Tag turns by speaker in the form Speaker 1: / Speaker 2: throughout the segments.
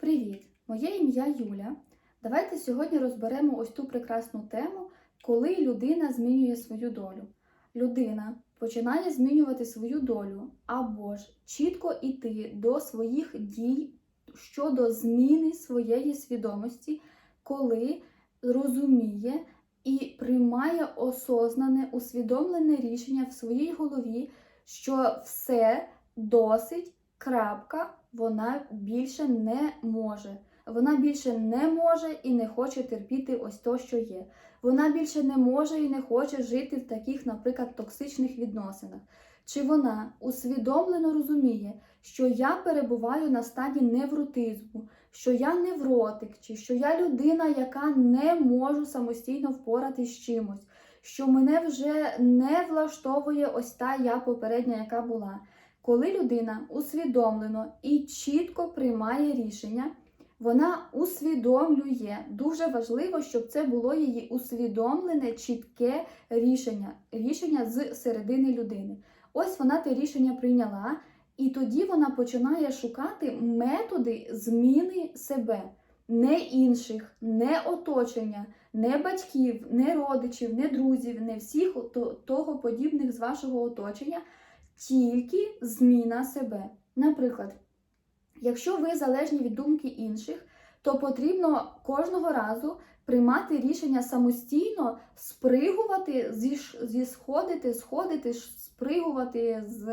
Speaker 1: Привіт! Моє ім'я Юля. Давайте сьогодні розберемо ось ту прекрасну тему, коли людина змінює свою долю. Людина починає змінювати свою долю або ж чітко йти до своїх дій щодо зміни своєї свідомості, коли розуміє і приймає осознане, усвідомлене рішення в своїй голові, що все досить, крапка, вона більше не може. Вона більше не може і не хоче терпіти ось то, що є. Вона більше не може і не хоче жити в таких, наприклад, токсичних відносинах. Чи вона усвідомлено розуміє, що я перебуваю на стадії невротизму, що я невротик, чи що я людина, яка не можу самостійно впоратись з чимось, що мене вже не влаштовує ось та я попередня, яка була. Коли людина усвідомлено і чітко приймає рішення, вона усвідомлює. Дуже важливо, щоб це було її усвідомлене, чітке рішення, рішення з середини людини. Ось вона те рішення прийняла, і тоді вона починає шукати методи зміни себе, не інших, не оточення, не батьків, не родичів, не друзів, не всіх того подібних з вашого оточення, тільки зміна себе. Наприклад, якщо ви залежні від думки інших, то потрібно кожного разу приймати рішення самостійно, спригувати, зісходити, сходити, ш- спригувати з.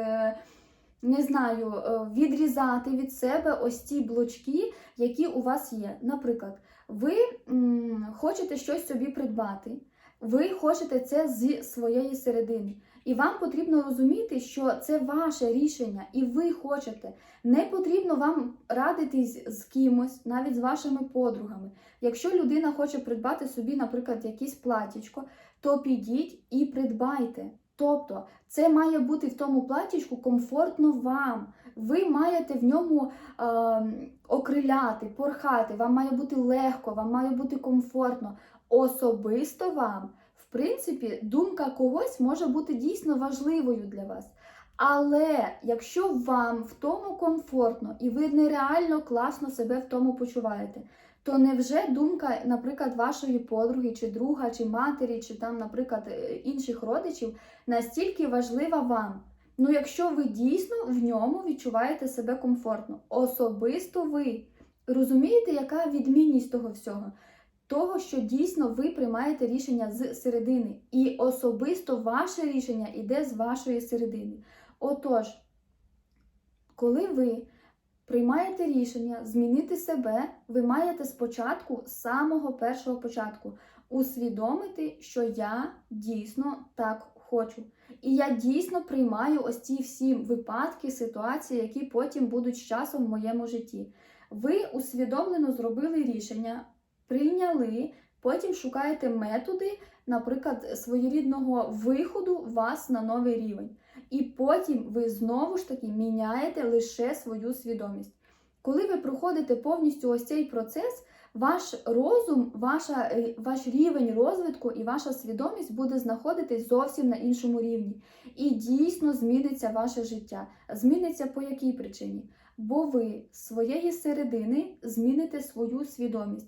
Speaker 1: Не знаю, е, відрізати від себе ось ті блочки, які у вас є. Наприклад, ви м, хочете щось собі придбати, ви хочете це зі своєї середини. І вам потрібно розуміти, що це ваше рішення, і ви хочете. Не потрібно вам радитись з кимось, навіть з вашими подругами. Якщо людина хоче придбати собі, наприклад, якесь платічко, то підіть і придбайте. Тобто, це має бути в тому платічку комфортно вам. Ви маєте в ньому е, окриляти, порхати, вам має бути легко, вам має бути комфортно. Особисто вам. В принципі, думка когось може бути дійсно важливою для вас. Але якщо вам в тому комфортно і ви нереально класно себе в тому почуваєте, то невже думка, наприклад, вашої подруги, чи друга, чи матері, чи там, наприклад, е, інших родичів настільки важлива вам? Ну, якщо ви дійсно в ньому відчуваєте себе комфортно, особисто ви розумієте, яка відмінність того всього? Того, що дійсно ви приймаєте рішення з середини, і особисто ваше рішення йде з вашої середини. Отож, коли ви приймаєте рішення змінити себе, ви маєте спочатку, з самого першого початку, усвідомити, що я дійсно так хочу. І я дійсно приймаю ось ці всі випадки, ситуації, які потім будуть з часом в моєму житті. Ви усвідомлено зробили рішення, прийняли, потім шукаєте методи, наприклад, своєрідного виходу вас на новий рівень. І потім ви знову ж таки міняєте лише свою свідомість. Коли ви проходите повністю ось цей процес, ваш розум, ваша, е, ваш рівень розвитку і ваша свідомість буде знаходитись зовсім на іншому рівні. І дійсно зміниться ваше життя. Зміниться по якій причині? Бо ви з своєї середини зміните свою свідомість.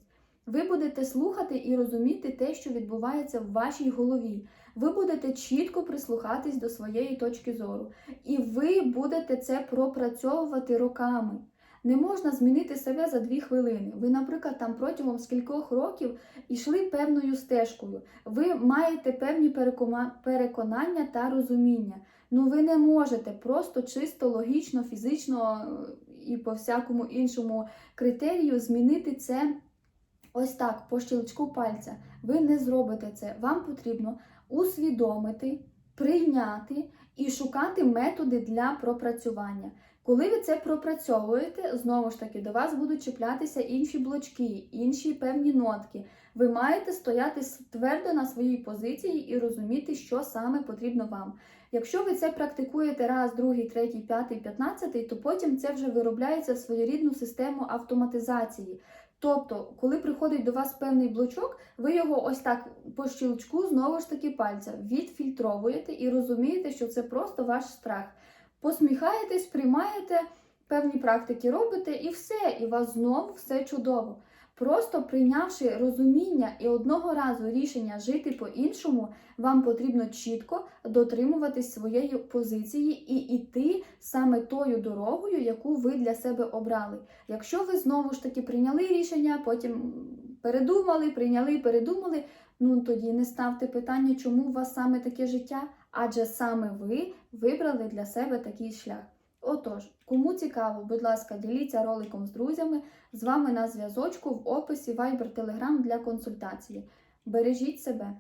Speaker 1: Ви будете слухати і розуміти те, що відбувається в вашій голові. Ви будете чітко прислухатись до своєї точки зору, і ви будете це пропрацьовувати роками. Не можна змінити себе за дві хвилини. Ви, наприклад, там протягом скількох років йшли певною стежкою. Ви маєте певні переконання та розуміння. Ну ви не можете просто чисто логічно, фізично е, і по всякому іншому критерію змінити це ось так, по щелчку пальця. Ви не зробите це. Вам потрібно усвідомити, прийняти і шукати методи для пропрацювання. Коли ви це пропрацьовуєте, знову ж таки, до вас будуть чіплятися інші блочки, інші певні нотки. Ви маєте стояти твердо на своїй позиції і розуміти, що саме потрібно вам. Якщо ви це практикуєте раз, другий, третій, п'ятий, п'ятнадцятий, то потім це вже виробляється в своєрідну систему автоматизації. Тобто, коли приходить до вас певний блочок, ви його ось так по щілчку, знову ж таки пальця відфільтровуєте і розумієте, що це просто ваш страх. Посміхаєтесь, приймаєте, певні практики робите, і все, і у вас знову все чудово. Просто прийнявши розуміння і одного разу рішення жити по-іншому, вам потрібно чітко дотримуватись своєї позиції і йти саме тою дорогою, яку ви для себе обрали. Якщо ви знову ж таки прийняли рішення, потім передумали, прийняли, передумали, ну тоді не ставте питання, чому у вас саме таке життя, адже саме ви вибрали для себе такий шлях. Отож, кому цікаво, будь ласка, діліться роликом з друзями. З вами на зв'язочку в описі Viber Telegram для консультації. Бережіть себе!